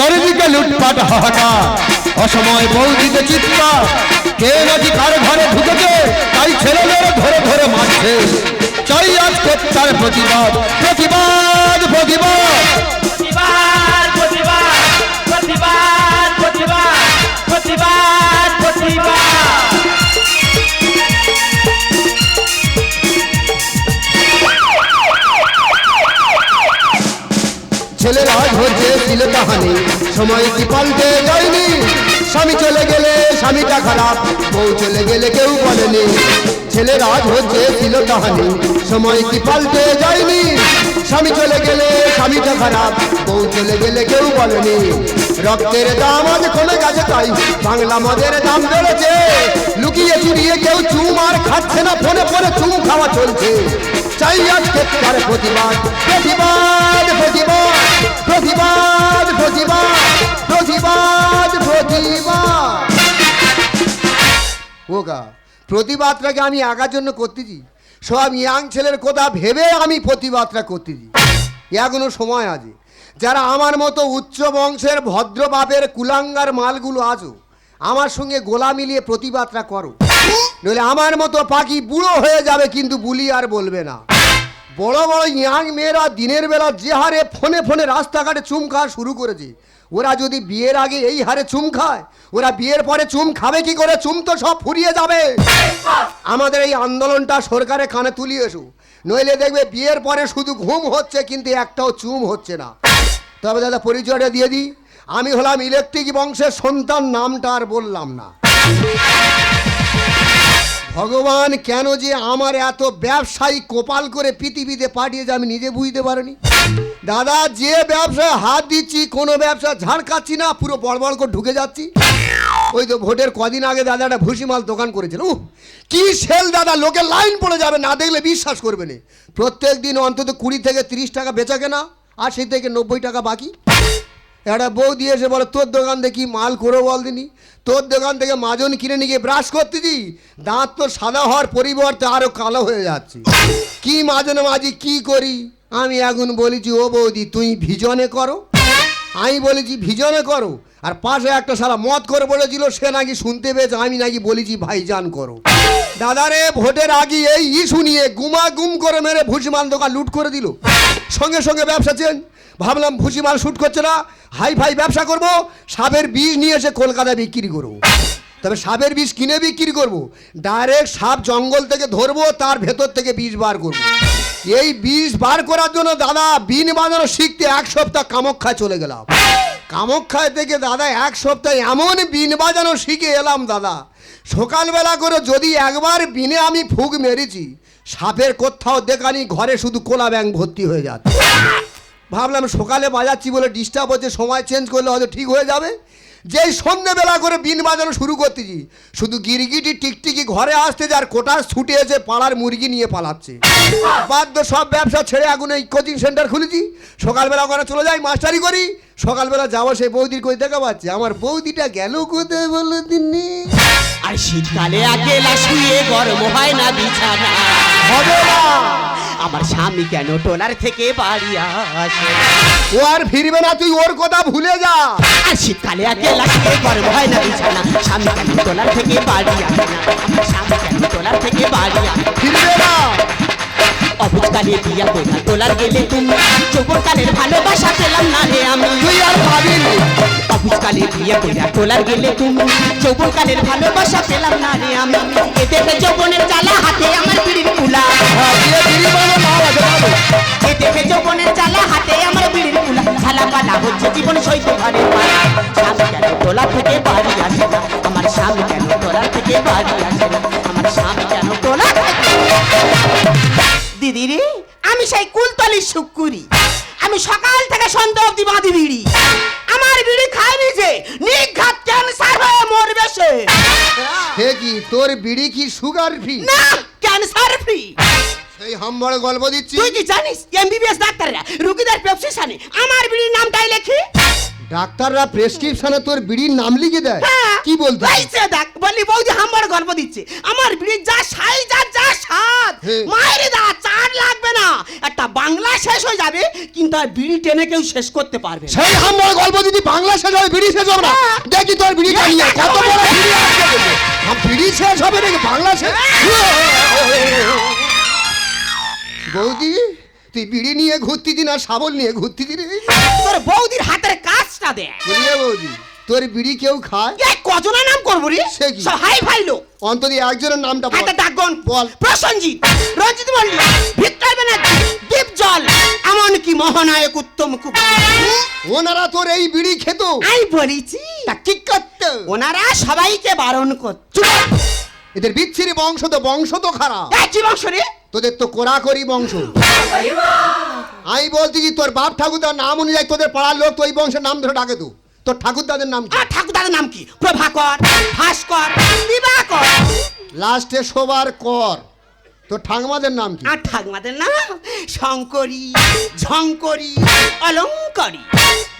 চারিদিকে লুটপাট হাহাকা অসময় বৌদিতে চিৎকার। কে নাকি কার ঘরে ঢুকেছে, তাই ছেলেদের ধরে ধরে মারছে। চাই আজকে তার প্রতিবাদ প্রতিবাদ প্রতিবাদ। প্রতিবাদ। ছেলেরা ধরছে ছিল তাহানি। সময় কি পাল্টে যায়নি? স্বামী চলে গেলে স্বামীটা খারাপ, বউ চলে গেলে কেউ বলেনি। ছেলেরা ধরছে ছিল তাহানি। সময় কি পাল্টে যায়নি? স্বামী চলে গেলে স্বামীটা খারাপ, বউ চলে গেলে কেউ বলেনি। রক্তের দাম আজ কমে গেছে তাই, বাংলা মদের দাম বেড়েছে। লুকিয়ে চুরিয়ে কেউ চুম আর খাচ্ছে না, ফোনে ফোনে চুম খাওয়া চলছে। চাই আজকে তার প্রতিবাদ। প্রতিবাদ প্রতিবাদ প্রতিবাদ প্রতিবাদ প্রতিবাদ প্রতিবাদ। ওগা প্রতিবাদটাকে আমি একার জন্য করতেছি। সব ইয়াং ছেলের কথা ভেবে আমি প্রতিবাদটা করতেছি। এখনও সময় আছে। যারা আমার মতো উচ্চ বংশের ভদ্র বাপের কুলাঙ্গার মালগুলো আছো, আমার সঙ্গে গোলা মিলিয়ে প্রতিবাদটা করো। নইলে আমার মতো পাখি বুড়ো হয়ে যাবে কিন্তু বুলি আর বলবে না। বড় বড় ইয়াং মেয়েরা দিনের বেলা যে হারে ফোনে ফোনে রাস্তাঘাটে চুম খাওয়া শুরু করেছে। ওরা যদি বিয়ের আগে এই হারে চুম খায়, ওরা বিয়ের পরে চুম খাবে কি করে? চুম তো সব ফুরিয়ে যাবে। আমাদের এই আন্দোলনটা সরকারের কানে তুলিয়ে এসো। নইলে দেখবে বিয়ের পরে শুধু ঘুম হচ্ছে, কিন্তু একটাও চুম হচ্ছে না। তবে দাদা, পরিচয়টা দিয়ে দিই। আমি হলাম ইলেকট্রিক বংশের সন্তান, নামটা আর বললাম না। ভগবান কেন যে আমার এত ব্যবসায়ী কোপাল করে পৃথিবীতে পাঠিয়েছে আমি নিজে বুঝতে পারিনি? দাদা যে ব্যবসায় হাত দিচ্ছি কোনো ব্যবসা ঝাড় খাচ্ছি না পুরো বড় বড় করে ঢুকে যাচ্ছি। ওই তো ভোটের কদিন আগে দাদা একটা ভুসিমাল দোকান করেছিল। উহ, কি সেল দাদা লোকে লাইন পড়ে যাবে না দেখলে বিশ্বাস করবে না। প্রত্যেক দিন অন্তত কুড়ি থেকে তিরিশ টাকা বেচা কেনা সেই থেকে নব্বই টাকা বাকি। একটা বউ দিয়ে এসে বলে, তোর দোকান থেকে মাল করে বল দিনি? তোর দোকান থেকে মাজন কিনে নিয়ে গিয়ে ব্রাশ করতেছি দাঁত তো সাদা হওয়ার পরিবর্তে আরও কালো হয়ে যাচ্ছে। কি মাজনে মাজি কি করি? আমি এখন বলেছি, ও বৌদি, তুই ভিজনে করো। আমি বলেছি, ভিজনে করো? আর পাশে একটা সারা মত করে বলেছিল, সে নাকি শুনতে পেয়েছে, আমি নাকি বলেছি ভাই ভাইজান করো। দাদারে ভোটের আগে এই ইস্যু নিয়ে গুমা গুম করে মেরে ভুসিমাল দোকান লুট করে দিল। সঙ্গে সঙ্গে ব্যবসা চেন। ভাবলাম ভুসিমাল শুট করছে না হাই ফাই ব্যবসা করব, সাপের বীজ নিয়ে এসে কলকাতায় বিক্রি করব। তবে সাপের বীজ কিনে বিক্রি করব, ডাইরেক্ট সাপ জঙ্গল থেকে ধরবো, তার ভেতর থেকে বীজ বার করব। এই বীজ বার করার জন্য দাদা বিন বাজানো শিখতে এক সপ্তাহ কামক্ষায় চলে গেলাম। কামক্ষায় থেকে দাদা এক সপ্তাহে এমন বিন বাজানো শিখে এলাম, দাদা। সকালবেলা করে যদি একবার বিনে আমি ফুক মেরেছি, সাপের কোথাও দেখানি ঘরে শুধু কোলা ব্যাং ভর্তি হয়ে যাচ্ছে। ভাবলাম সকালে বাজাচ্ছি বলে ডিস্টার্ব হচ্ছে, সময় চেঞ্জ করলে হয়তো ঠিক হয়ে যাবে। যেই সন্ধ্যেবেলা করে বিন বাজানো শুরু করতেছি শুধু গিরগিটি টিকটিকি ঘরে আসতে যার কোটার ছুটে এসে পাড়ার মুরগি নিয়ে পালাচ্ছে। বাধ্য সব ব্যবসা ছেড়ে এখন এই কোচিং সেন্টার খুলেছি সকালবেলা ওখানে চলে যাই মাস্টারি করি সকালবেলা যাব সেই বৌদির কই দেখা পাচ্ছে? আমার বৌদিটা গেল কোথায় বলে দিননি আর শীতকালে একেলা শুয়ে গরম হয় না বিছানা। হবে না। আমার স্বামী কেন টোনার থেকে বাড়ি আসে? ও আর ফিরবে না তুই ওর কথা ভুলে যা। আর শীতকালে একেলা শুয়ে গরম হয় না বিছানা। স্বামী কেন টোনার থেকে বাড়ি আসে না? আমার স্বামী কেন টোনার থেকে বাড়ি আসে ফিরবে না। অবুজকালে বিয়া কোনা টোলার গেলে তুমি। যৌবনকালের ভালোবাসা পেলাম না রে আমি। তুই আর পাবি না। অফিসকালে বিয়ে কইরা টোলার গেলে তুমি। যৌবনকালের ভালোবাসা পেলাম না রে আমি। এ দেখে যৌবনের জ্বালা হাতে আমার বিড়ির কুলা হ্যাঁ, দিয়ে ফিরি বাবা, মা আছে বাবু। এ যৌবনের জ্বালা হাতে আমার বিড়ির কুলা ঝালা পালা হচ্ছে জীবন সৈত ঘরে পালা। স্বামী কেন টোলা থেকে বাড়ি আসে না? আমার স্বামী কেন টোলা থেকে বাড়ি আসে না? দিদি রে। আমি সেই কুলতলির শুকুরি আমি সকাল থেকে সন্ধ্যা অব্দি বাঁধি বিড়ি। আমার বিড়ি খায়নি যে নিঘাত ক্যান্সার হয়ে মরবে সে? হে কি তোর বিড়ি কি সুগার ফ্রি না ক্যান্সার ফ্রি সেই হাম্বড় গল্প দিচ্ছি। তুই কি জানিস এমবিবিএস ডাক্তাররা রুগীদের প্রেসক্রিপশনে আমার বিড়ির নামটাই লেখি। ডাক্তাররা প্রেসক্রিপশনে তোর বিড়ির নাম লিখে দেয়। হ্যাঁ কি বলতে হয়েছে দেখ বলি বৌদি হাম্বার গল্প দিচ্ছে। আমার বিড়ির যা সাইজ যা যা স্বাদ হে। মায়ের দা চার লাগবে না। একটা বাংলা শেষ হয়ে যাবে কিন্তু আর বিড়ি টেনে কেউ শেষ করতে পারবে সেই হাম্বল গল্প যদি বাংলা শেষ হবে বিড়ি শেষ হবে না। দেখি তোর বিড়ি নিয়ে কত বড় বিড়ি। আম, বিড়ি শেষ হবে নাকি? বাংলা শেষ? বৌদি তুই বিড়ি নিয়ে ঘুরতিছি না শাবল নিয়ে বৌদির হাতের বলিয়ে বৌদি তোর বিড়ি কেউ খায়? এই কজনের নাম করব রে? সে কি? সব হাই ফাই লোক। অন্তত একজনের নামটা বল। ডাকগন বল। প্রসঞ্জিৎ রঞ্জিত মল্লিক ভিক্টর ব্যানার্জি দীপ জল এমনকি মহানায়ক উত্তম কুমার। ওনারা তোর এই বিড়ি খেত। আমি বলেছি। তা কি করতো? ওনারা সবাইকে বারণ করত চুপ! এদের বিচ্ছিরি বংশ তো বংশ তো খারাপ। এই কি বংশ রে? তোদের তো কোরাকরি বংশ। আমি বলছি কি তোর বাপ ঠাকুরদার নাম অনুযায়ী তোদের পাড়ার লোক তো ওই বংশের নাম ধরে ডাকে তো। তোর ঠাকুরদাদের নাম কি? আর ঠাকুর দাদার নাম কি? প্রভাকর ভাস্কর দিবাকর। লাস্টে সবার কর। তোর ঠাকুমাদের নাম কি? আর ঠাকুমাদের নাম? শঙ্করী ঝঙ্করী অলঙ্করী।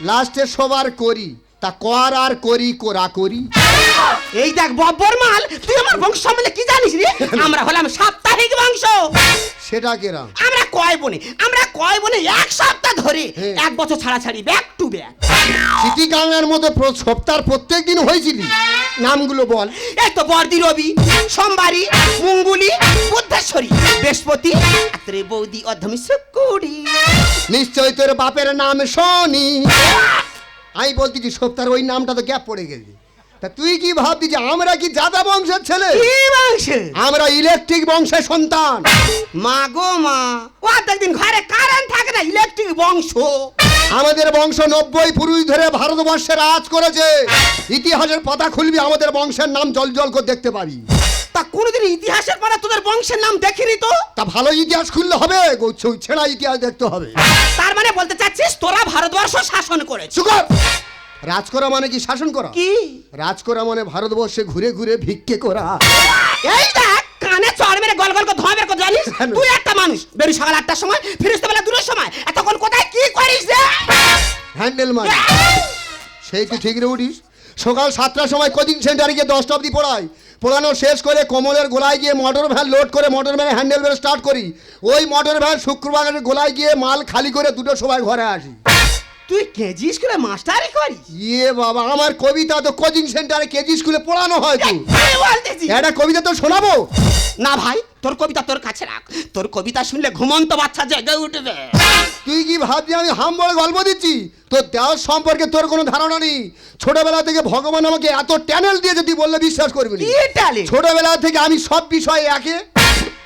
লাস্টে সবার করি তা কর আর করি কোরা করি। এই দেখ বব্বর মাল তুই আমার বংশ সম্বন্ধে কি জানিস রে? আমরা হলাম সাপ্তাহিক বংশ। সেটা কেরাম আমরা কয় বনে? আমরা কয় বনে এক সপ্তাহ ধরে। এক বছর ছাড়া ছাড়ি ব্যাক টু ব্যাক সিটি গানের মতো প্র- সপ্তাহের প্রত্যেক দিন হয়েছিলি। নামগুলো বল। এই তো বর্দি রবি সোমবারী মঙ্গুলি বুদ্ধেশ্বরী বৃহস্পতি আত্রে বৌদি অধমি শুকুরি। নিশ্চয় তোর বাপের নাম শনি। আমি বলতেছি সপ্তাহের ওই নামটা তো গ্যাপ পড়ে গেছে। তা তুই কি ভাবতি যে আমরা কি জাদা বংশের ছেলে? কি বংশ আমরা ইলেকট্রিক বংশের সন্তান। মা গো মা ও একদিন ঘরে কারেন্ট থাকে না ইলেকট্রিক বংশ। আমাদের বংশ নব্বই পুরুষ ধরে ভারতবর্ষে রাজ করেছে। ইতিহাসের পাতা খুলবি আমাদের বংশের নাম জল জল করে দেখতে পাবি তা কোনোদিন ইতিহাসের পড়া তোদের বংশের নাম দেখিনি তো? তা ভালো ইতিহাস খুললে হবে ছেঁড়া ইতিহাস দেখতে হবে। তার মানে বলতে চাচ্ছিস তোরা ভারতবর্ষ শাসন করেছিস। রাজ করা মানে কি শাসন করা? কি? রাজ করা মানে ভারতবর্ষে ঘুরে ঘুরে ভিক্ষে করা। এই দেখ কানে চড় মেরে গল গল করে ধোঁয়া বের করে জানিস? তুই একটা মানুষ বেরি সকাল আটটার সময় ফিরিস বেলা দুটোর সময় এতক্ষণ কোথায় কি করিস রে? হ্যান্ডেল মারি। সেই তুই ঠিক রে উঠিস। সকাল সাতটার সময় কোচিং সেন্টারে গিয়ে দশটা অবধি পড়াই। পড়ানো শেষ করে কমলের গোলায় গিয়ে মোটর ভ্যান লোড করে মোটর ভ্যানে হ্যান্ডেল বের স্টার্ট করি। ওই মোটর ভ্যান শুক্রবারের গোলায় গিয়ে মাল খালি করে দুটো সময় ঘরে আসি। তুই কেজি স্কুলে মাস্টারি করিস? ইয়ে বাবা আমার কবিতা তো কোচিং সেন্টারে কেজি স্কুলে পড়ানো হয় তো। একটা কবিতা তো শোনাবো? না ভাই তোর কবিতা তোর কাছে রাখ। তোর কবিতা শুনলে ঘুমন্ত বাচ্চা জেগে উঠবে। তুই কি ভাবছি আমি হাম বলে গল্প দিচ্ছি? তোর দেওয়ার সম্পর্কে তোর কোনো ধারণা নেই। ছোটবেলা থেকে ভগবান আমাকে এত ট্যানেল দিয়েছে তুই বললে বিশ্বাস করবি ছোটবেলা থেকে আমি সব বিষয়ে একে।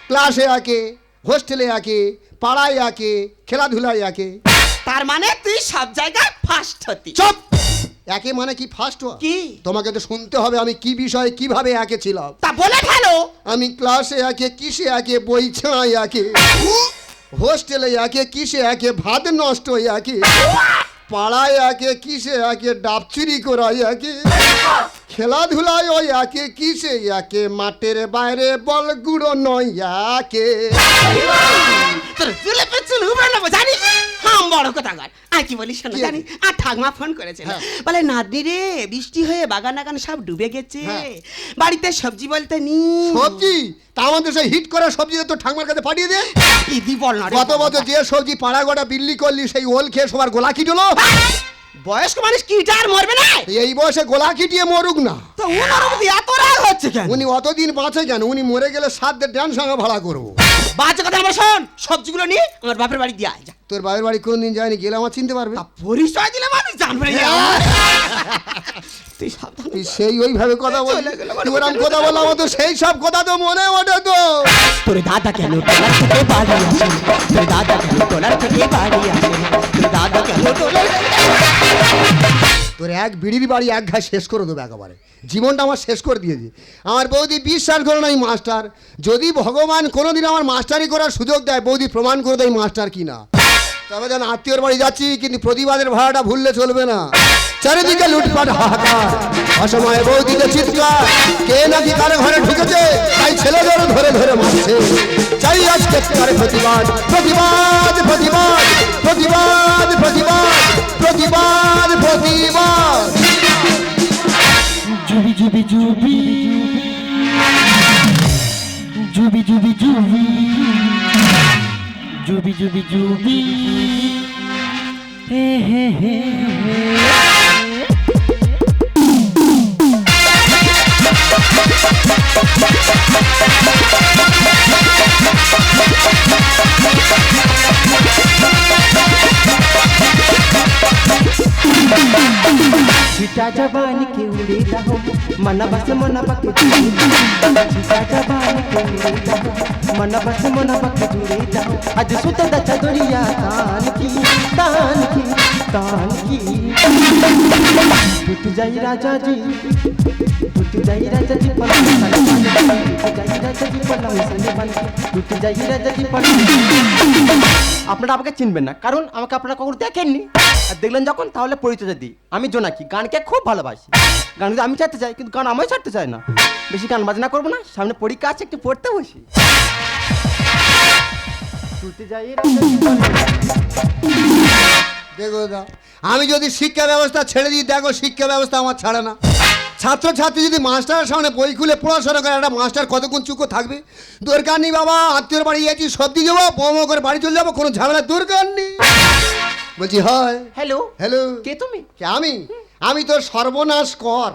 ক্লাসে একে হোস্টেলে একে পাড়ায় একে খেলাধুলায় একে। তার মানে তুই সব জায়গায় ফার্স্ট হতি। চপ! একে মানে কি ফার্স্ট হওয়া কি? তোমাকে তো শুনতে হবে আমি কি বিষয়ে কীভাবে একে ছিলাম। তা বলে ফেলো। আমি ক্লাসে একে কিসে একে বই ছাই একে হোস্টেলে একে কিসে একে ভাত নষ্ট একে পাড়ায় একে কিসে একে ডাব চুরি করাই একে খেলাধুলায় ওই একে কিসে একে মাঠের বাইরে বল গুঁড়ো নয় একে। তোর চুলে চুল হাম বড় কথা কর আর কি বলিস শোনো জানি আর ঠাকমা ফোন করেছিল। হ্যাঁ। বলে নাতনি রে বৃষ্টি হয়ে বাগান আগান সব ডুবে গেছে। হ্যাঁ। বাড়িতে সবজি বলতে নি সবজি? তা আমাদের সেই হিট করা সবজি তো ঠাকমার কাছে পাঠিয়ে দে। ইদি বল না গত বছর যে সবজি পাড়া গোটা বিল্লি করলি সেই ওল খেয়ে সবার গোলা কিটলো বয়স্ক মানুষ কি আর মরবে না? এই বয়সে গোলা কিটিয়ে মরুক না। তো ওনার উপর এত রাগ হচ্ছে কেন? উনি অতদিন বাঁচে কেন? উনি মরে গেলে সাতদের ড্যান সঙ্গে ভাড়া করব। বাজে কথা আমার শোন সবজিগুলো নিয়ে আমার বাপের বাড়ি দিয়ে আয় তোর বাবার বাড়ি কোনদিন যায়নি গেলে আমার চিনতে পারবে। পরিচয় দিলে মানুষ জানবে না। তুই সেই ওইভাবে কথা বল তুই ওরম কথা বললাম আমার তো সেই সব কথা তো মনে ওঠে তো। তোর দাদা কেন টোলার থেকে বাড়ি আসে? তোর দাদা কেন টোলার থেকে বাড়ি আসে? তোর দাদা কেন টোলার তোর এক বিড়ির বাড়ি এক ঘাস শেষ করে দেবো একেবারে। জীবনটা আমার শেষ করে দিয়েছে। আমার বৌদি বিশ্বাস করে নাই মাস্টার। যদি ভগবান কোনোদিন আমার মাস্টারি করার সুযোগ দেয় বৌদি প্রমাণ করে দেয় মাস্টার কি না তবে যেন আত্মীয়র বাড়ি যাচ্ছি, কিন্তু প্রতিবাদের ভাড়াটা ভুললে চলবে না। চারিদিকে লুটপাট, হাহাকার। অসময়ে বৌদিকে চিৎকার। কে নাকি কার ঘরে ঢুকেছে, তাই ছেলেদের ধরে ধরে মারছে। চাই আজকে তার প্রতিবাদ প্রতিবাদ প্রতিবাদ প্রতিবাদ প্রতিবাদ প্রতিবাদ প্রতিবাদ। জুবি জুবি জুবি। জুবি জুবি জুবি। জুবি জুবি জুবি হে হে হে হে। छिटा जबान के उड़े दहो मन बस मन बक छिटा जबान के उड़े दहो मन बस मन बक जुड़े दहो आज सुत द चदरिया तान की तान की तान की टूट जाई राजा जी टूट जाई राजा जी पलंग আপনারা আমাকে চিনবেন না, কারণ আমাকে আপনারা কখনো দেখেননি। আর দেখলেন যখন, তাহলে পরিচয় দিই। আমি জোনাকি, গানকে খুব ভালোবাসি। গান আমি ছাড়তে চাই, কিন্তু গান আমি ছাড়তে চাই না। বেশি গান বাজনা করব না, সামনে পরীক্ষা আছে, একটু পড়তে বসি। যাই। দেখো দাদা আমি যদি শিক্ষা ব্যবস্থা ছেড়ে দিই দেখো শিক্ষা ব্যবস্থা আমার ছাড়ে না। ছাত্র ছাত্রী যদি মাস্টারের সামনে বই খুলে পড়াশোনা করে একটা মাস্টার কতক্ষণ চুকো থাকবে? দরকার নেই বাবা আত্মীয় বাড়ি গেছি সব দিকে যাব বম করে বাড়ি চলে যাব কোনো ঝামেলা দরকার নেই। বলছি হয়। হ্যালো হ্যালো কে তুমি? কে আমি? আমি তোর সর্বনাশ কর।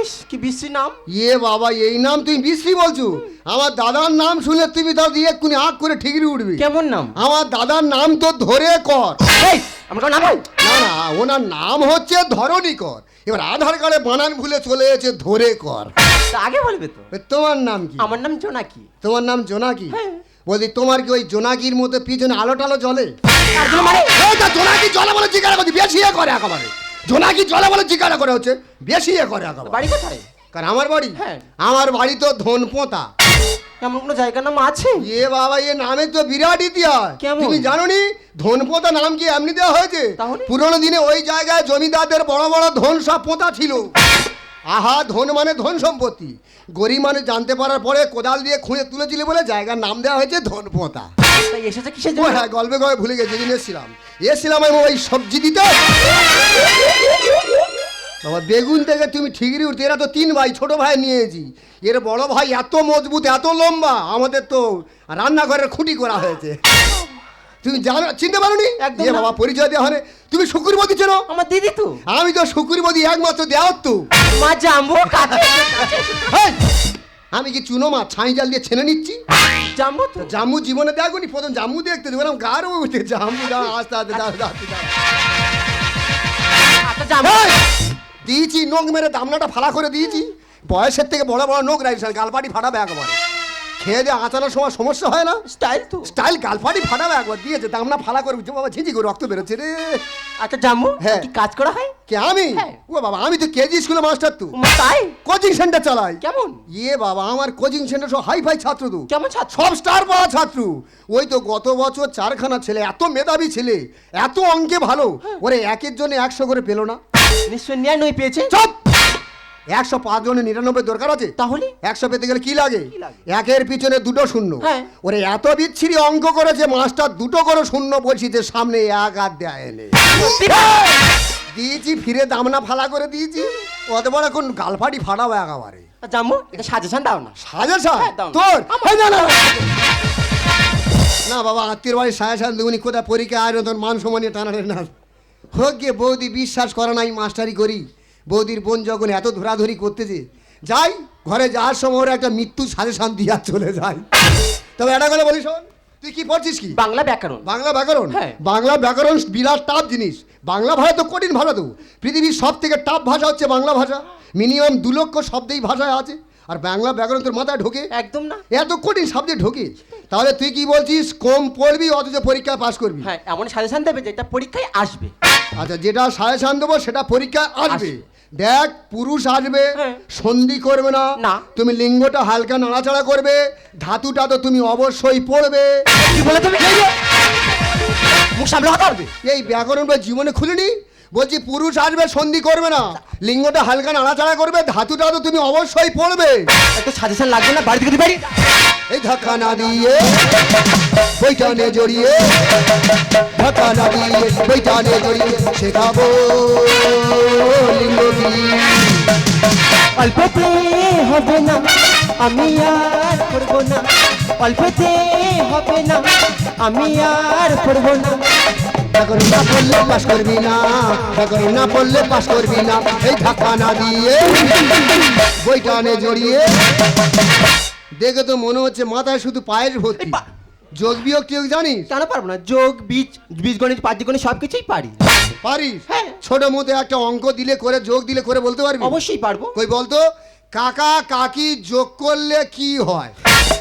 ইস কি বিশ্রী নাম। ইয়ে বাবা এই নাম তুমি বিশ্রী বলছো? আমার দাদার নাম শুনে তুমি তাও দিয়ে এক্ষুনি আগ করে ঠিকরি উঠবে। কেমন নাম? আমার দাদার নাম তো ধরে কর। এই আমার নাম না না ওনার নাম হচ্ছে ধরণী কর এবার আধার কার্ডে বানান ভুলে চলে এসেছে ধরে কর। তা আগে বলবে তো। এ, তোমার নাম কি? আমার নাম জোনাকি। তোমার নাম জোনাকি? হ্যাঁ। বলছি তোমার কি ওই জোনাকির মতো পিছনে আলো টালো জলে আর জন্য মানে এই তা জোনাকি জলে বলে জিজ্ঞাসা করছি বেশি এ করে একেবারে। জোনাকি জলে বলে জিজ্ঞাসা করে হচ্ছে বেশি এ করে একেবারে। বাড়ি কোথায়? কারণ আমার বাড়ি। হ্যাঁ। আমার বাড়ি তো ধন পোঁতা এমন কোনো জায়গার নাম আছে? এ বাবা এ নামে তো বিরাট ইতিহাস। তুমি জানো নি ধনপোতা নাম কি এমনি দেওয়া হয়েছে? পুরোনো দিনে ওই জায়গায় জমিদারদের বড় বড় ধন সব পোতা ছিল। আহা ধন মানে ধন সম্পত্তি। গরিব মানুষ জানতে পারার পরে কোদাল দিয়ে খুঁড়ে তুলেছিল বলে জায়গার নাম দেওয়া হয়েছে ধনপোতা। এসেছে কিসের জন্য? হ্যাঁ গল্পে গল্পে ভুলে গেছি যেদিন এসেছিলাম এসেছিলাম আমি ওই সবজি দিতে। বাবা বেগুন থেকে তুমি ঠিকই উঠতে এরা তো তিন ভাই ছোট ভাই নিয়েছি। এর বড় ভাই এত মজবুত এত লম্বা আমাদের তো রান্নাঘরের খুঁটি করা হয়েছে। তুমি জানো চিনতে পারো নি। একদম বাবা পরিচয় দেওয়া হয় তুমি শুকুরবতী চেনো? আমার দিদি তো। আমি তো শুকুরবতী একমাত্র দেওয়ার তো মা জাম্বো কাছে! আমি কি চুনো মা ছাই জাল দিয়ে ছেনে নিচ্ছি। জামু তো? জামু জীবনে দেখুনি প্রথম জামু দেখতে দেবো গার উঠে জামু দাও আস্তে আস্তে আস্তে দাঁড়া আচ্ছা দিয়েছি নোক মেরে দামনাটা ফালা করে দিয়েছি। বয়সের থেকে বড় বড় নোক রাইস গালপাটি ফাটাবে একবার। খেয়ে দিয়ে আঁচানোর সময় সমস্যা হয় না? স্টাইল তো। স্টাইল গালপাটি ফাটাবে একবার দিয়েছে দামনা ফালা করে বাবা ঝিঝি করে রক্ত বেরোচ্ছে রে। আচ্ছা জাম্বো হ্যাঁ। কি কাজ করা হয়? কে আমি? হ্যাঁ। ও বাবা আমি তো কেজি স্কুলে মাস্টার তো। তাই? কোচিং সেন্টার চালাই। কেমন? ইয়ে বাবা আমার কোচিং সেন্টার সব হাই ফাই ছাত্র তো। কেমন ছাত্র? সব স্টার পাওয়া ছাত্র। ওই তো গত বছর চারখানা ছেলে এত মেধাবী ছেলে এত অঙ্কে ভালো। ওরে একের জন্য একশো করে পেল না। নিশ্চয় ন্যায় নই পেয়েছে। চপ! একশো পাঁচ জনে নিরানব্বই দরকার আছে। তাহলে? একশো পেতে গেলে কি লাগে? একের পিছনে দুটো শূন্য। হ্যাঁ। ওরে এত বিচ্ছিরি অঙ্ক করেছে মাস্টার দুটো করে শূন্য বলছি যে সামনে এক আর দেয় দিয়েছি ফিরে দামনা ফালা করে দিয়েছি। অত বড় এখন গালফাটি ফাটাবো একেবারে। জাম্বো এটা সাজেশন দাও না। সাজেশন? হ্যাঁ। তোর? না, না, বাবা আত্মীয় বাড়ির সাজেশন দেবনি কোথায় পরীক্ষা আর তোর মান সম্মানীয় টানারে না। হোক গিয়ে বৌদি বিশ্বাস করে না আমি মাস্টারি করি। বৌদির বোন যখন এত ধরাধরি করতেছে যাই ঘরে যাওয়ার সময় ওরা একটা মৃত্যু সাজেশন দিয়ে চলে যায়। তবে এটা কথা বলি শোন তুই কি পড়ছিস কি? বাংলা ব্যাকরণ। বাংলা ব্যাকরণ? হ্যাঁ। বাংলা ব্যাকরণ বিরাট টাফ জিনিস। বাংলা ভাষা তো কঠিন ভাষা তো। পৃথিবীর সব থেকে টাফ ভাষা হচ্ছে বাংলা ভাষা। মিনিমাম দু লক্ষ শব্দেই ভাষায় আছে। আর বাংলা ব্যাকরণ তোর মাথায় ঢোকে? একদম না। এত কঠিন শব্দে ঢোকে। তাহলে তুই কি বলছিস কম পড়বি অথচ পরীক্ষায় পাশ করবি? হ্যাঁ এমন সাজেশন দেবে যেটা পরীক্ষায় আসবে। আচ্ছা যেটা সাজেশন দেবো সেটা পরীক্ষায় আসবে। দেখ পুরুষ আসবে হ্যাঁ। সন্ধি করবে না। তুমি লিঙ্গটা হালকা নাড়াচাড়া করবে ধাতুটা তো তুমি অবশ্যই পড়বে। কি বলে তুমি? এই ব্যাকরণ জীবনে খুলিনি? বলছি পুরুষ আসবে সন্ধি করবে না। লিঙ্গটা হালকা নাড়াচাড়া করবে ধাতুটা তো তুমি অবশ্যই পড়বে। একটা সাজেশন লাগবে না? বাড়ি থেকে দিতে পারি এই ধাক্কা না দিয়ে বইটানে জড়িয়ে ধাক্কা না দিয়ে বইটানে জড়িয়ে শেখাবো লিঙ্গ অল্পতে হবে না আমি আর করব না। অল্পতে হবে না আমি আর পড়ব না। না পড়লে পাস করবি না। না পড়লে পাস করবি না। এই ধাক্কা না দিয়ে বইটা আনে জড়িয়ে। দেখে তো মনে হচ্ছে মাথায় শুধু পায়ের ভর্তি। যোগ বিয়োগ টিয়োগ জানিস? কেন পারব না? যোগ বীজ বীজগণিত পাটিগণিত সব কিছুই পারি। পারিস? হ্যাঁ। ছোট মতো একটা অঙ্ক দিলে করে যোগ দিলে করে বলতে পারবি? অবশ্যই পারব। কই বলতো? কাকা কাকি যোগ করলে কি হয়?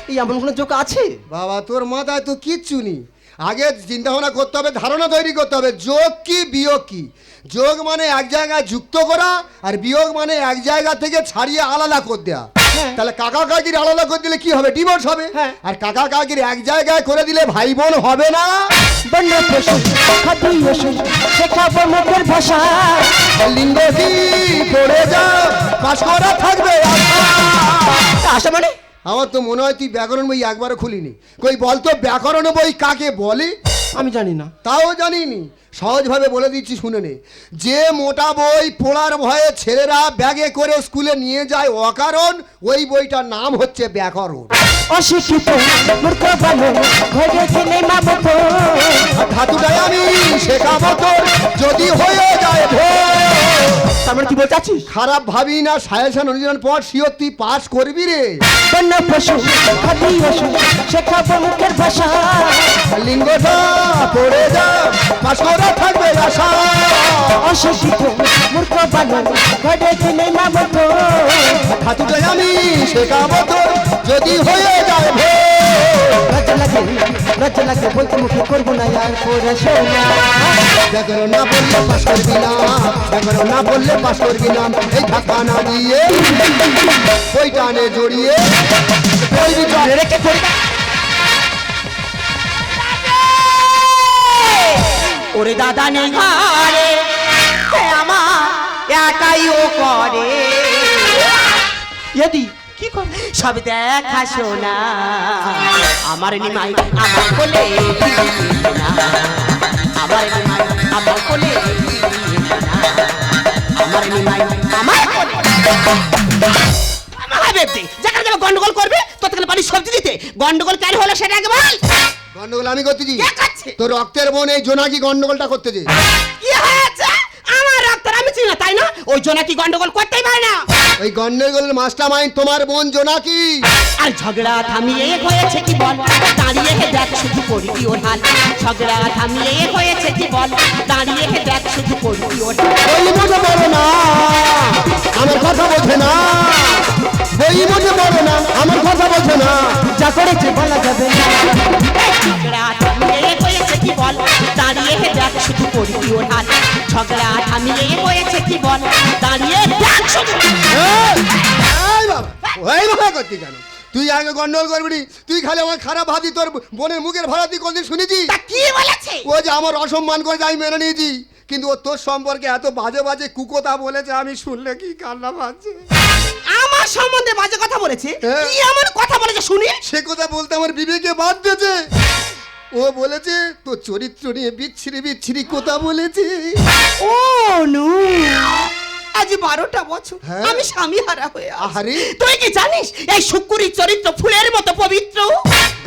এই এমন কোনো যোগ আছে? বাবা তোর মাথায় তো কিচ্ছু নেই। আগে চিন্তা ভাবনা করতে হবে ধারণা তৈরি করতে হবে যোগ কি বিয়োগ কি যোগ মানে এক জায়গায় যুক্ত করা আর বিয়োগ মানে এক জায়গা থেকে ছাড়িয়ে আলাদা করে দেওয়া হ্যাঁ। তাহলে কাকা কাকির আলাদা করে দিলে কি হবে ডিভোর্স হবে হ্যাঁ। আর কাকা কাকির এক জায়গায় করে দিলে ভাই বোন হবে না শেখাবো মুখের ভাষা লিঙ্গ পড়ে পাশ করা থাকবে। আশা মানে আমার তো মনে হয় তুই ব্যাকরণ বই একবারও খুলিনি। কই বলতো ব্যাকরণ বই কাকে বলে? আমি জানি না। তাও জানিনি। সহজভাবে বলে দিচ্ছি শুনে নে। যে মোটা বই পড়ার ভয়ে ছেলেরা ব্যাগে করে স্কুলে নিয়ে যায় অকারণ ওই বইটার নাম হচ্ছে ব্যাকরণ। অশিক্ষিত মূর্খ ভালো ঘরে গেলে মা মতো। আর ধাতুটাই আমি শেখাবো তোর যদি হয়ে যায় ভোর। তার মানে কি বলতে খারাপ ভাবি না সায়াসান অনুযায়ী পর শিওর তুই পাস করবি রে। বন্য পশু ওষুধ শেখাবো মুখের ভাষা। লিঙ্গটা পড়ে যা পাস করা থাকবে আশা। অশিক্ষিত মূর্খ ভালো ঘরে গেলে মা মতো। ধাতুটাই আমি শেখাবো তোর যদি হয়ে যায় ভোর। লজ্জা লাগে লজ্জা লাগে বলতে মুখে করব না আর পড়াশোনা ব্যাকরণ না বললে পাস করবি না ব্যাকরণ না বললে পাস করবি না এই ধাক্কা না দিয়ে ওই টানে জড়িয়ে পড়বি চল। রেখে পড়ি ওরে দাদা নেই ঘরে আমার একাই ও কর সব দেখা শোনা। আমার নিমাই আমার কোলে আমার নিমাই আমার কোলে আমার নিমাই আমার কোলে। যেখানে যাবে গন্ডগোল করবে ততক্ষণ পানি সবজি দিতে। গন্ডগোল কেন হলো সেটা আগে বল। গন্ডগোল আমি করতেছি? তোর রক্তের বোন এই জোনাকি গন্ডগোলটা করতেছে কি হয়েছে আমার রক্তের আমি চিনি না তাই না ওই জোনাকি গন্ডগোল করতেই পারে না। ওই গন্ডগোলের মাস্টার মাইন্ড তোমার বোন জোনাকি। আর ঝগড়া থামিয়ে হয়েছে কি বল? দাঁড়িয়ে হে দেখ শুধু করবি ওর হাল। ঝগড়া থামিয়ে হয়েছে কি বল? দাঁড়িয়ে হে দেখ শুধু করবি ওর হাল। ওই মনে বলো না আমার কথা বোঝে না। ওই মনে বলো না আমার কথা বোঝে না। যা করেছে বলা যাবে না। ঝগড়া থামিয়ে কি বল? দাঁড়িয়ে হে দেখ শুধু করবি ওর হাল ঝগড়া থামিয়ে হয়েছে কি বল? দাঁড়িয়ে দেখ শুধু এই! এই বাবা ওই বাবা করতি কেন? তুই আগে গন্ডগোল করবি তুই খালি আমার খারাপ ভাবি তোর বোনের মুখের ভাড়া তুই কোনদিন শুনেছি তা কি বলেছে? ও যে আমার অসম্মান করে আমি মেনে নিয়েছি। কিন্তু ও তোর সম্পর্কে এত বাজে বাজে কুকথা বলেছে আমি শুনলে কি কান্না পাচ্ছে? আমার সম্বন্ধে বাজে কথা বলেছে? হ্যাঁ। কি এমন কথা বলেছে শুনি? সে কথা বলতে আমার বিবেকে বাদ দিয়েছে। ও বলেছে তোর চরিত্র নিয়ে বিচ্ছিরি বিচ্ছিরি কথা বলেছে। ও নু। আজ বারোটা বছর। হ্যাঁ। আমি স্বামী হারা হয়ে আছি। আহারে। তুই কি জানিস এই শুকুরি চরিত্র ফুলের মতো পবিত্র?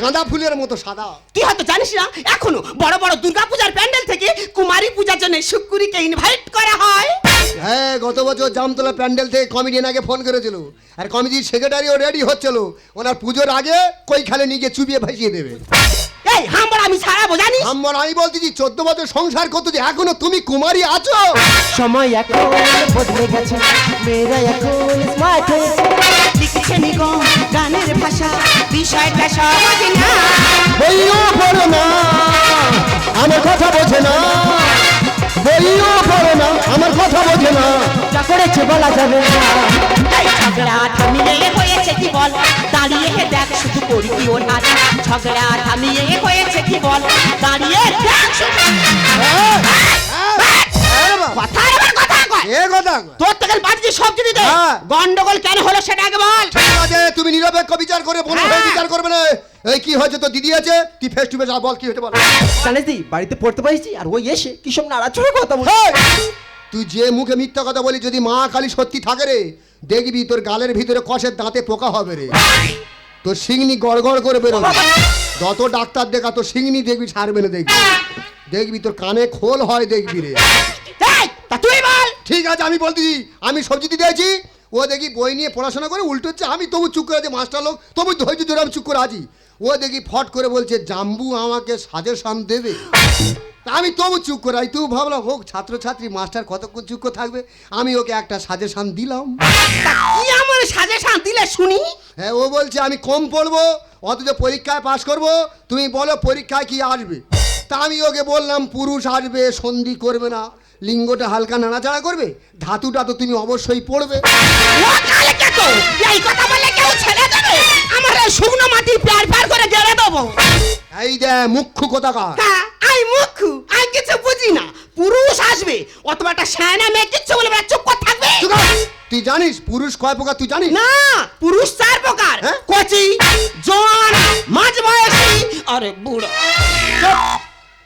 গাঁদা ফুলের মতো সাদা। তুই হয়তো জানিস না এখনও বড় বড় দুর্গাপূজার প্যান্ডেল থেকে কুমারী পূজার জন্য শুকুরিকে ইনভাইট করা হয়। হ্যাঁ গত বছর জামতলা প্যান্ডেল থেকে কমিডিয়ান আগে ফোন করেছিল। আর কমিটির সেক্রেটারিও রেডি হচ্ছিল। ওনার পুজোর আগে কই খালে নিয়ে গিয়ে চুবিয়ে ভাসিয়ে দেবে। এই হাম্বার আমি ছাড়াবো জানিস? আমার আমি বলতেছি চোদ্দ বছর সংসার করতে যে এখনও তুমি কুমারী আছো? সময় এখন বদলে গেছে মেয়েরা এখন স্মার্ট হয়েছে লিখছে নিগম গানের ভাষা বিষয়টা সহজ না বইও পড়ো না আমার কথা বোঝে না। বইও পড়ো না আমার কথা বোঝে না। যা করেছে বলা যাবে না। ঝগড়া থামিয়ে হয়েছে কি বল? দাঁড়িয়ে হে দেখ শুধু করবি ওর হাত। ঝগড়া থামিয়ে হয়েছে কি বল? দাঁড়িয়ে দেখ কথা কথা এ কথা তোর থেকে বাড়িতে সবজি দিতে। হ্যাঁ। গন্ডগোল কেন হলো সেটা আগে বল। ঠিক আছে তুমি নিরপেক্ষ বিচার করে বলো হ্যাঁ। বিচার করবে না। এই কি হয়েছে তো দিদি আছে? তুই ফেস টু ফেস বল কি হতে বল। জানিস দি বাড়িতে পড়তে পারিছি আর ওই এসে কি সব নাড়াচড়ে কথা হেই! তুই যে মুখে মিথ্যা কথা বলি যদি মা কালী সত্যি থাকে রে দেখবি তোর গালের ভিতরে কষের দাঁতে পোকা হবে রে। তোর সিংনি গড়গড় করে বেরোবে। যত ডাক্তার দেখা তোর সিংনি দেখবি ছাড়বে না দেখবি। দেখবি তোর কানে খোল হয় দেখবি রে। তুই বল! ঠিক আছে আমি বলতেছি আমি সবজি দিতে আছি। ও দেখি বই নিয়ে পড়াশোনা করে উল্টো হচ্ছে আমি তবু চুপ করে আছি মাস্টার লোক তবু ধৈর্য ধরে আমি চুপ করে আছি। ও দেখি ফট করে বলছে জাম্বু আমাকে সাজেশন দেবে? আমি তবু চুপ করে তুই ভাবলাম হোক ছাত্রছাত্রী মাস্টার কতক্ষণ চুপ থাকবে? আমি ওকে একটা সাজেশন দিলাম। আমার সাজেশন দিলে শুনি? হ্যাঁ ও বলছে আমি কম পড়ব অথচ পরীক্ষায় পাশ করব তুমি বলো পরীক্ষায় কি আসবে? তা আমি ওকে বললাম পুরুষ আসবে সন্ধি করবে না। লিঙ্গটা হালকা নাড়াচাড়া করবে ধাতুটা তো তুমি অবশ্যই পড়বে। ও কালে তো এই কথা বলে কেউ ছেড়ে দেবে? আমার এই শুকনো মাটি প্যার প্যার করে গেড়ে দেবো। এই দে মুখ্য কোথাকার। হ্যাঁ আই মুখু আই কিছু বুঝি না। পুরুষ আসবে অথবা একটা শ্যানা মেয়ে কিচ্ছু বলবে না চুপ করে থাকবে। তুই জানিস পুরুষ কয় প্রকার তুই জানিস? না পুরুষ চার প্রকার। হ্যাঁ? কচি জোয়ান মাঝ বয়সী আরে বুড়ো।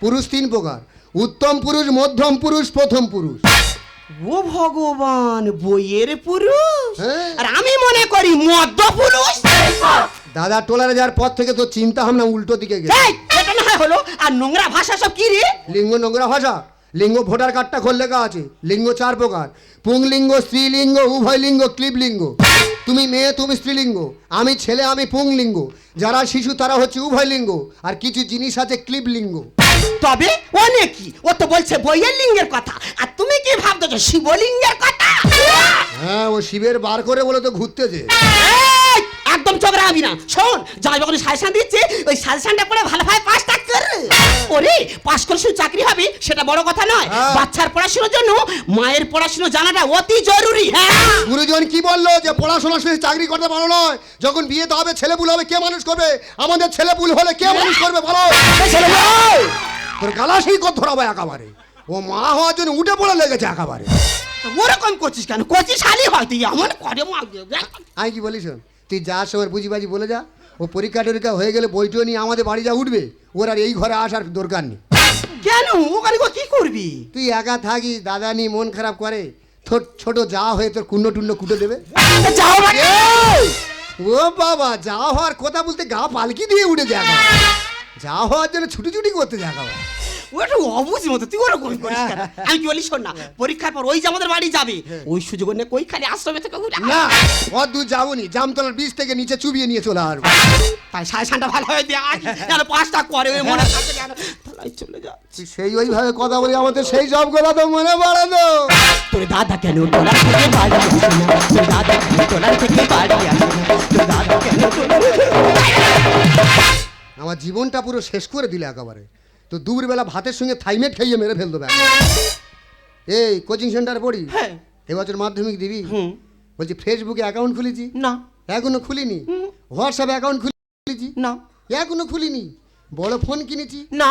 পুরুষ তিন প্রকার। উত্তম পুরুষ মধ্যম পুরুষ প্রথম পুরুষ। ও ভগবান বইয়ের পুরুষ? হ্যাঁ। আর আমি মনে করি মধ্য পুরুষ। দাদা টোলারে যাওয়ার পর থেকে তো চিন্তা ভাবনা উল্টো দিকে গেছে। এটা না হলো আর নোংরা ভাষা সব কি রে? লিঙ্গ নোংরা ভাষা? লিঙ্গ ভোটার কার্ডটা খোল লেখা আছে। লিঙ্গ চার প্রকার। পুংলিঙ্গ স্ত্রীলিঙ্গ উভয় লিঙ্গ ক্লিবলিঙ্গ তুমি মেয়ে তুমি স্ত্রীলিঙ্গ। আমি ছেলে আমি পুংলিঙ্গ। যারা শিশু তারা হচ্ছে উভয় লিঙ্গ আর কিছু জিনিস আছে ক্লিবলিঙ্গ তবে ও নাকি ও তো বলছে বইয়ের লিঙ্গের কথা। আর তুমি কি ভাবতো শিবলিঙ্গের কথা? হ্যাঁ ও শিবের বার করে বলে তো ঘুরতেছে। এই, একদম চোখ রাখবি না। শোন যাই যখন সাজেশন দিচ্ছে ওই সাজেশনটা পড়ে ভালোভাবে পাসটা কর। ওরে পাস করে শুধু চাকরি হবে সেটা বড় কথা নয়। হ্যাঁ। বাচ্চার পড়াশোনার জন্য মায়ের পড়াশোনা জানাটা অতি জরুরি হ্যাঁ? গুরুজন কি বলল যে পড়াশোনা শেষে চাকরি করতে ভালো নয় যখন বিয়ে তো হবে ছেলে পুল হবে কে মানুষ করবে? আমাদের ছেলে পুল হলে কে মানুষ করবে বলো? তোর গালা সেই কত ধরাবো একেবারে? ও মা হওয়ার জন্য উঠে পড়ে লেগেছে একেবারে। ওরকম করছিস কেন? কচি শালি হয় তুই এমন করে মা আমি কি বলিস তুই যা সময় বুঝি বাজি বলে যা। ও পরীক্ষা টরীক্ষা হয়ে গেলে বইটিও নিয়ে আমাদের বাড়ি যা উঠবে। ওর আর এই ঘরে আসার দরকার নেই। কেন? ওখানে গো কি করবি? তুই একা থাকিস দাদা নি মন খারাপ করে। ছোট ছোট যা হয়ে তোর কুণ্ড টুণ্ড কুটে দেবে। যাও ও বাবা যা হওয়ার কথা বলতে গা পালকি দিয়ে উঠে যা হওয়ার জন্য ছুটি ছুটি করতে দেখা ও একটু অবুঝ মতো তুই ওরকম করিস কেন? আমি কি বলি শোন না পরীক্ষার পর ওই যে আমাদের বাড়ি যাবে ওই সুযোগ নিয়ে কই খালি আশ্রমে থেকে ঘুরে না অত দূর যাবনি জামতলার বীজ থেকে নিচে চুবিয়ে নিয়ে চলে আসব। তাই সাজেশনটা ভালো হয়ে দেয়া যেন পাঁচটা করে ওই মনে থাকে যেন তাহলে চলে যা তুই সেই ওইভাবে কথা বলি আমাদের সেই সব কথা তো মনে পড়ে তো। তোর দাদা কেন তোলার থেকে বাড়ি আসে না? তোর দাদা কেন তোলার থেকে বাড়ি আসে না? তোর দাদা কেন আমার জীবনটা পুরো শেষ করে দিলে একেবারে। তো দুপুরবেলা ভাতের সঙ্গে থাইমেট খাইয়ে মেরে ফেল দেবে এই কোচিং সেন্টার পড়ি? হ্যাঁ। এবছর মাধ্যমিক দিবি? হুম। বলছি ফেসবুকে অ্যাকাউন্ট খুলেছি? না। এখনও খুলিনি? হোয়াটসঅ্যাপে অ্যাকাউন্ট খুলেছি? না। এখনও খুলিনি? বড় ফোন কিনেছি? না!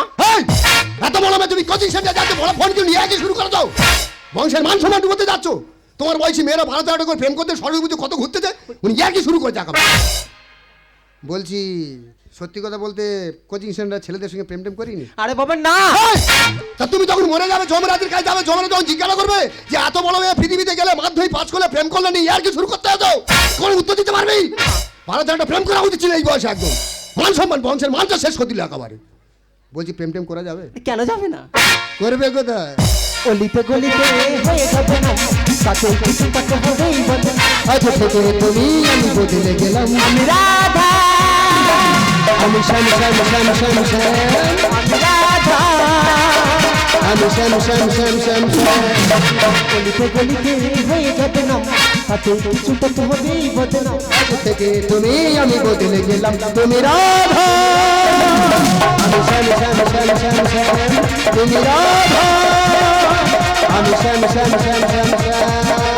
এত বড় তুমি কোচিং সেন্টার যাচ্ছ বড় ফোন কিনে আগে শুরু করে দাও বংশের মান সম্মান ডুবোতে যাচ্ছ? তোমার বয়সী মেয়েরা ভারত আটক করে প্রেম করতে সর্বপুজো কত ঘুরতে যায় উনি কি শুরু করে যাকা বলছি সত্যি কথা বলতে কোচিং সেন্টার ছেলেদের সঙ্গে প্রেম টেম করিনি? আরে বাবা না! তা তুমি যখন মরে যাবে জমরাজের কাছে যাবে জমরা তখন জিজ্ঞাসা করবে যে এত বড় মেয়ে পৃথিবীতে গেলে মাধ্যমিক পাস করলে প্রেম করলে নি ইয়ার কি শুরু করতে হতো? কোন উত্তর দিতে পারবি? ভারত একটা প্রেম করা উচিত ছিল এই বয়সে একদম। মান সম্মান বংশের মানটা শেষ করে দিল একেবারে। বলছি প্রেম টেম করা যাবে? কেন যাবে না? করবে কোথায়? অলিতে গলিতে হয়ে যাবে না। তাতে কিছু তাকে হবেই বলে। আজ থেকে তুমি আমি বদলে গেলাম। আমি রাধা। আমি শ্যাম শ্যাম শ্যাম শ্যাম শ্যাম আমি শ্যাম শ্যাম শ্যাম শ্যাম শ্যাম অলিতে গলিতে হয়ে যাবে না তাতে কিছু তাকে হবেই বলে না থেকে তুমি আমি বদলে গেলাম তুমি রাধা আমি শ্যাম শ্যাম শ্যাম শ্যাম শ্যাম তুমি রাধা আমি শ্যাম শ্যাম শ্যাম শ্যাম শ্যাম